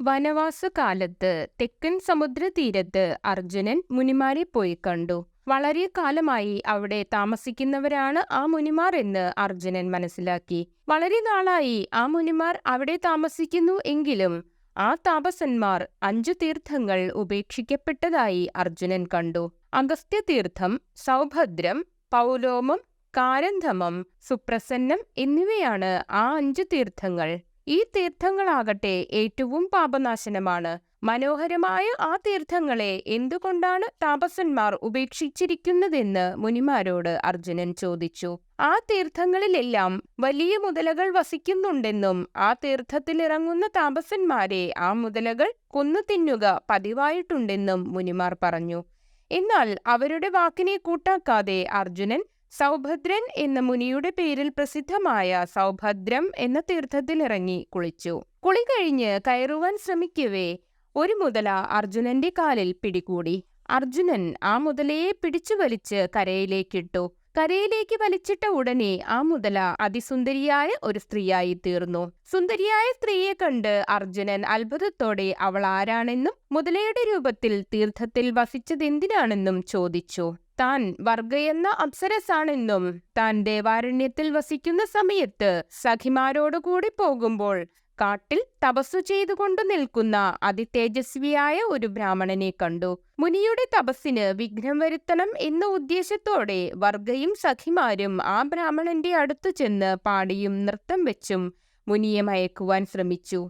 വനവാസകാലത്ത് തെക്കൻ സമുദ്രതീരത്ത് അർജുനൻ മുനിമാരെ പോയി കണ്ടു. വളരെ കാലമായി അവിടെ താമസിക്കുന്നവരാണ് ആ മുനിമാർ എന്ന് അർജുനൻ മനസ്സിലാക്കി. വളരെ നാളായി ആ മുനിമാർ അവിടെ താമസിക്കുന്നു എങ്കിലും ആ താപസന്മാർ അഞ്ചു തീർത്ഥങ്ങൾ ഉപേക്ഷിക്കപ്പെട്ടതായി അർജുനൻ കണ്ടു. അഗസ്ത്യതീർത്ഥം സൗഭദ്രം പൗലോമം കാരന്ധമം സുപ്രസന്നം എന്നിവയാണ് ആ അഞ്ചു തീർത്ഥങ്ങൾ. ഈ തീർത്ഥങ്ങളാകട്ടെ ഏറ്റവും പാപനാശനമാണ്. മനോഹരമായ ആ തീർത്ഥങ്ങളെ എന്തുകൊണ്ടാണ് താപസന്മാർ ഉപേക്ഷിച്ചിരിക്കുന്നതെന്ന് മുനിമാരോട് അർജുനൻ ചോദിച്ചു. ആ തീർത്ഥങ്ങളിലെല്ലാം വലിയ മുതലകൾ വസിക്കുന്നുണ്ടെന്നും ആ തീർത്ഥത്തിലിറങ്ങുന്ന താപസന്മാരെ ആ മുതലകൾ കൊന്നു തിന്നുക പതിവായിട്ടുണ്ടെന്നും മുനിമാർ പറഞ്ഞു. എന്നാൽ അവരുടെ വാക്കിനെ കൂട്ടാക്കാതെ അർജുനൻ സൗഭദ്രൻ എന്ന മുനിയുടെ പേരിൽ പ്രസിദ്ധമായ സൗഭദ്രം എന്ന തീർത്ഥത്തിലിറങ്ങി കുളിച്ചു. കുളി കഴിഞ്ഞ് കയറുവാൻ ശ്രമിക്കവേ ഒരു മുതല അർജുനന്റെ കാലിൽ പിടികൂടി. അർജുനൻ ആ മുതലയെ പിടിച്ചു വലിച്ച് കരയിലേക്കിട്ടു. കരയിലേക്ക് വലിച്ചിട്ട ഉടനെ ആ മുതല അതിസുന്ദരിയായ ഒരു സ്ത്രീയായി തീർന്നു. സുന്ദരിയായ സ്ത്രീയെ കണ്ട് അർജുനൻ അത്ഭുതത്തോടെ അവൾ ആരാണെന്നും മുതലയുടെ രൂപത്തിൽ തീർത്ഥത്തിൽ വസിച്ചതെന്തിനാണെന്നും ചോദിച്ചു. താൻ വർഗയെന്ന അപ്സരസാണെന്നും താൻ ദേവാരണ്യത്തിൽ വസിക്കുന്ന സമയത്ത് സഖിമാരോടുകൂടി പോകുമ്പോൾ കാട്ടിൽ തപസ്സു ചെയ്തുകൊണ്ട് നിൽക്കുന്ന അതിതേജസ്വിയായ ഒരു ബ്രാഹ്മണനെ കണ്ടു. മുനിയുടെ തപസ്സിന് വിഘ്നം വരുത്തണം എന്ന ഉദ്ദേശത്തോടെ വർഗയും സഖിമാരും ആ ബ്രാഹ്മണന്റെ അടുത്തു ചെന്ന് പാടിയും നൃത്തം വെച്ചും മുനിയെ മയക്കുവാൻ ശ്രമിച്ചു.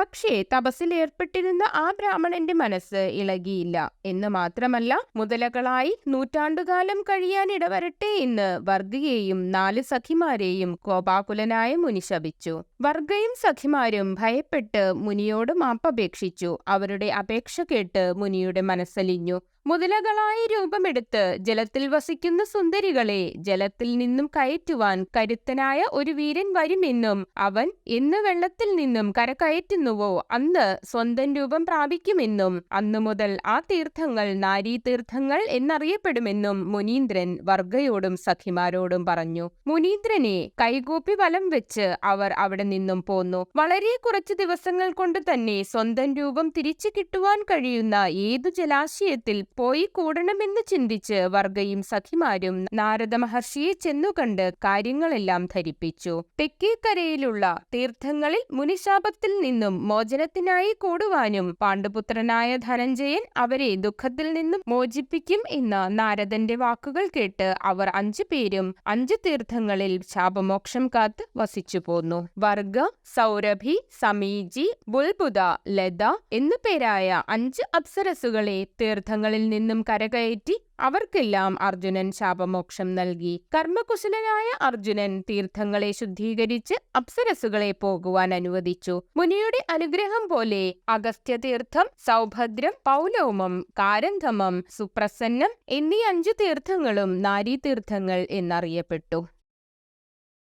പക്ഷേ തപസ്സിൽ ഏർപ്പെട്ടിരുന്ന ആ ബ്രാഹ്മണന്റെ മനസ്സ് ഇളകിയില്ല. എന്ന് മാത്രമല്ല മുതലകളായി നൂറ്റാണ്ടുകാലം കഴിയാൻ ഇടവരട്ടെ എന്ന് വർഗയെയും നാല് സഖിമാരെയും കോപാകുലനായ മുനി ശപിച്ചു. വർഗയും സഖിമാരും ഭയപ്പെട്ട് മുനിയോട് മാപ്പപേക്ഷിച്ചു. അവരുടെ അപേക്ഷ കേട്ട് മുനിയുടെ മനസ്സലിഞ്ഞു. മുതലകളായി രൂപമെടുത്ത് ജലത്തിൽ വസിക്കുന്ന സുന്ദരികളെ ജലത്തിൽ നിന്നും കയറ്റുവാൻ കരുത്തനായ ഒരു വീരൻ വരുമെന്നും അവൻ എന്ന് വെള്ളത്തിൽ നിന്നും കരകയറ്റുന്നുവോ അന്ന് സ്വന്തം രൂപം പ്രാപിക്കുമെന്നും അന്നു മുതൽ ആ തീർത്ഥങ്ങൾ നാരീ തീർത്ഥങ്ങൾ എന്നറിയപ്പെടുമെന്നും മുനീന്ദ്രൻ വർഗയോടും സഖിമാരോടും പറഞ്ഞു. മുനീന്ദ്രനെ കൈകൂപ്പി വലം വെച്ച് അവർ അവിടെ നിന്നും പോന്നു. വളരെ കുറച്ച് ദിവസങ്ങൾ കൊണ്ട് തന്നെ സ്വന്തം രൂപം തിരിച്ചു കിട്ടുവാൻ കഴിയുന്ന ഏതു ജലാശയത്തിൽ പോയി കൂടണമെന്ന് ചിന്തിച്ച് വർഗയും സഖിമാരും നാരദ മഹർഷിയെ ചെന്നുകണ്ട് കാര്യങ്ങളെല്ലാം ധരിപ്പിച്ചു. തെക്കേക്കരയിലുള്ള തീർത്ഥങ്ങളിൽ മുനിശാപത്തിൽ നിന്നും മോചനത്തിനായി കൂടുവാനും പാണ്ഡുപുത്രനായ ധനഞ്ജയൻ അവരെ ദുഃഖത്തിൽ നിന്നും മോചിപ്പിക്കും എന്ന നാരദന്റെ വാക്കുകൾ കേട്ട് അവർ അഞ്ചു പേരും അഞ്ചു തീർത്ഥങ്ങളിൽ ശാപമോക്ഷം കാത്ത് വസിച്ചു പോന്നു വർഗ സൗരഭി സമീജി ബുൽബുദ ലത എന്നു പേരായ അഞ്ച് അപ്സരസുകളെ തീർത്ഥങ്ങളിൽ നിന്നും കരകയറ്റി അവർക്കെല്ലാം അർജുനൻ ശാപമോക്ഷം നൽകി. കർമ്മകുശലനായ അർജുനൻ തീർത്ഥങ്ങളെ ശുദ്ധീകരിച്ച് അപ്സരസുകളെ പോകുവാൻ അനുവദിച്ചു. മുനിയുടെ അനുഗ്രഹം പോലെ അഗസ്ത്യ തീർത്ഥം സൗഭദ്രം പൗലോമം കാരന്ധമം സുപ്രസന്നം എന്നീ അഞ്ചു തീർത്ഥങ്ങളും നാരീതീർത്ഥങ്ങൾ എന്നറിയപ്പെട്ടു.